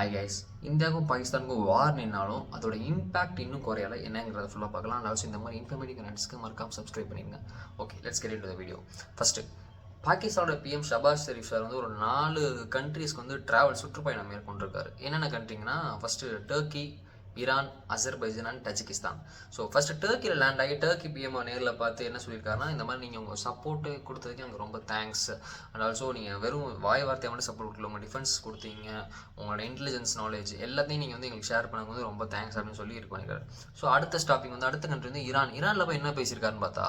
Hi guys இந்தியாவுக்கும் பாகிஸ்தானுக்கும் வார் நின்னாலும் அதோட இம்பாக்ட் இன்னும் குறையல. என்னங்கிறத ஃபுல்லாக பார்க்கலாம். அண்ட் ஆல்சோ இந்த மாதிரி இன்ஃபர்மேட்டிவ் கனெக்ட்ஸ்க்கு மறக்காம சப்ஸ்கிரைப் பண்ணிடுங்க. Okay let's get to the video first பாகிஸ்தானோட பிஎம் ஷபாஸ் ஷெரீஃப் சார் வந்து ஒரு நாலு கண்ட்ரீஸ்க்கு வந்து ட்ராவல் சுற்றுப்பயணம் மேற்கொண்டிருக்காரு. என்னென்ன கண்ட்ரிங்கன்னா first Turkey Iran Azerbaijan and Tajikistan. So first டர்க்கியில் land ஆகி டர்க்கி பிஎம்ஓ நேரில் பார்த்து என்ன சொல்லியிருக்காருன்னா இந்த மாதிரி நீங்கள் உங்கள் சப்போர்ட்டு கொடுத்ததுக்கு எனக்கு ரொம்ப தேங்க்ஸ் அண்ட் ஆல்சோ நீங்கள் வெறும் வாய் வார்த்தையை மட்டும் சப்போர்ட் கொடுக்கல உங்கள் டிஃபென்ஸ் கொடுத்தீங்க உங்களோட இன்டெலிஜென்ஸ் நாலேஜ் எல்லாத்தையும் நீங்கள் வந்து எங்களுக்கு ஷேர் பண்ணும்போது ரொம்ப தேங்க்ஸ் அப்படின்னு சொல்லி இது பண்ணியிருக்காரு ஸோ அடுத்த ஸ்டாப்பிங் வந்து அடுத்த கண்ட்ரி வந்து ஈரான் ஈரானில் போய் என்ன பேசியிருக்காருன்னு பார்த்தா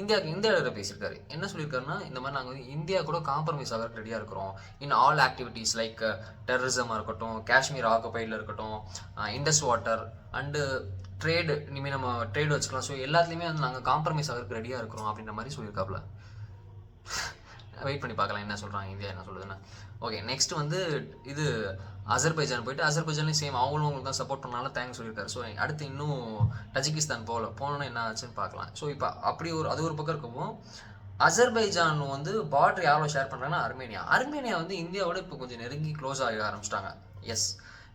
இந்தியாவுக்கு இந்தியாவில் பேசியிருக்காரு. என்ன சொல்லியிருக்காருன்னா இந்த மாதிரி நாங்கள் வந்து இந்தியா கூட காம்ப்ரமைஸ் ஆகிறதுக்கு ரெடியாக இருக்கிறோம். இன் ஆல் ஆக்டிவிட்டீஸ் லைக் டெரரிசமாக இருக்கட்டும் காஷ்மீர் ஆக்குபைடில் இருக்கட்டும் uh, Indus water and trade இனிமேல் நம்ம ட்ரேட் வச்சுக்கலாம். ஸோ எல்லாத்துலேயுமே வந்து நாங்கள் காம்ப்ரமைஸ் ஆகிறதுக்கு ரெடியாக இருக்கிறோம் அப்படின்ற மாதிரி சொல்லியிருக்காப்புல வெயிட் பண்ணி பார்க்கலாம் என்ன சொல்கிறாங்க இந்தியா என்ன சொல்லுதுன்னு. ஓகே நெக்ஸ்ட் வந்து இது அசர்பைஜான் போயிட்டு அசர்பைஜான்லேயும் சேம் அவங்களும் உங்களுக்கு தான் சப்போர்ட் பண்ணாலும் தேங்க்ஸ் சொல்லியிருக்காரு. ஸோ அடுத்து இன்னும் தஜிகிஸ்தான் போகல போனோன்னு என்ன ஆச்சுன்னு பார்க்கலாம். ஸோ இப்போ அப்படி ஒரு அது ஒரு பக்கம் இருக்கவும் அசர்பைஜான் வந்து பார்டர் யாரோ ஷேர் பண்ணுறாங்கன்னா அர்மேனியா. அர்மேனியா வந்து இந்தியாவோட இப்போ கொஞ்சம் நெருங்கி க்ளோஸ் ஆக ஆரம்பிச்சிட்டாங்க. Yes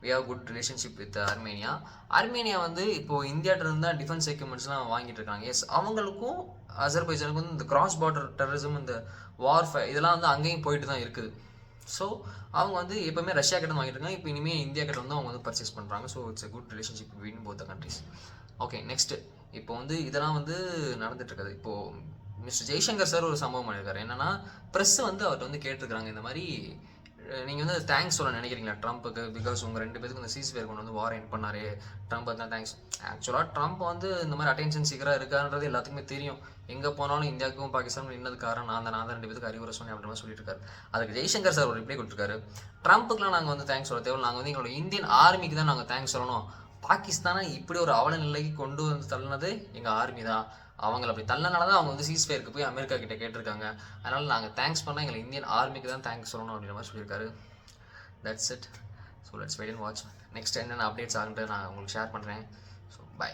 we have good relationship with Armenia Armenia வந்து இப்போ இந்தியாட்ட இருந்தால் தான் டிஃபென்ஸ் எக்யூப்மெண்ட்ஸ்லாம் வாங்கிட்டு இருக்காங்க. எஸ் அவங்களுக்கும் அசர்பைஜானுக்கு வந்து இந்த கிராஸ் பார்டர் டெரரிசம் இந்த வார்ஃபை இதெல்லாம் வந்து அங்கேயும் போயிட்டு தான் இருக்குது. ஸோ அவங்க வந்து எப்போவுமே ரஷ்யா கிட்ட வாங்கிட்டு இருக்காங்க. இப்போ இனிமேல் இந்தியா கிட்ட வந்து அவங்க வந்து பர்ச்சேஸ் பண்ணுறாங்க so it's a good relationship between both countries okay next இப்போ வந்து இதெல்லாம் வந்து நடந்துட்டுருக்குது இப்போது மிஸ்டர் ஜெய்சங்கர் சார் ஒரு சம்பவம் பண்ணியிருக்காரு என்னென்னா ப்ரெஸ் வந்து அவர்கிட்ட வந்து கேட்டிருக்கிறாங்க. இந்த மாதிரி நீங்கள் வந்து தேங்க்ஸ் சொல்ல நினைக்கிறீங்களா? ட்ரம்ப்புக்கு பிகாஸ் உங்கள் ரெண்டு பேருக்கு இந்த சீஸ்வேர் கொண்டு வந்து வார் என் பண்ணாரு. ட்ரம்ப் தான் தேங்க்ஸ் ஆக்சுவலாக ட்ரம்ப் வந்து இந்த மாதிரி அட்டென்ஷன் சீக்கிரம் இருக்கான்றது எல்லாத்துக்குமே தெரியும். எங்கே போனாலும் இந்தியாவுக்கும் பாகிஸ்தானுக்கும் நின்னது காரணம் நான் தான் நான் தான் ரெண்டு பேருக்கு அறிவுரை சொன்னேன் அப்படின்ற சொல்லிட்டு இருக்காரு. அதுக்கு ஜெய்சங்கர் சார் ஒரு ரிப்ளை கொடுத்துருக்காரு. ட்ரம்ப்புக்குலாம் நாங்கள் வந்து தேங்க்ஸ் சொல்ல தேவை நாங்கள் வந்து எங்களோட இந்தியன் ஆர்மிக்கு தான் நாங்கள் தேங்க்ஸ் சொல்லணும். பாகிஸ்தானை இப்படி ஒரு அவல நிலைக்கு கொண்டு வந்து தள்ளினது எங்கள் ஆர்மி தான். அவங்கள அப்படி தள்ளனால தான் அவங்க வந்து சீஸ்ஃபேருக்கு போய் அமெரிக்கா கிட்ட கேட்டிருக்காங்க. அதனால் நாங்கள் தேங்க்ஸ் பண்ணால் எங்களை இந்தியன் ஆர்மிக்கு தான் தேங்க்ஸ் சொல்லணும் அப்படின்ற மாதிரி சொல்லியிருக்காரு. That's it so let's wait and watch next என்னென்ன அப்டேட்ஸ் ஆகுன்ட்டு நான் உங்களுக்கு ஷேர் பண்ணுறேன் ஸோ பை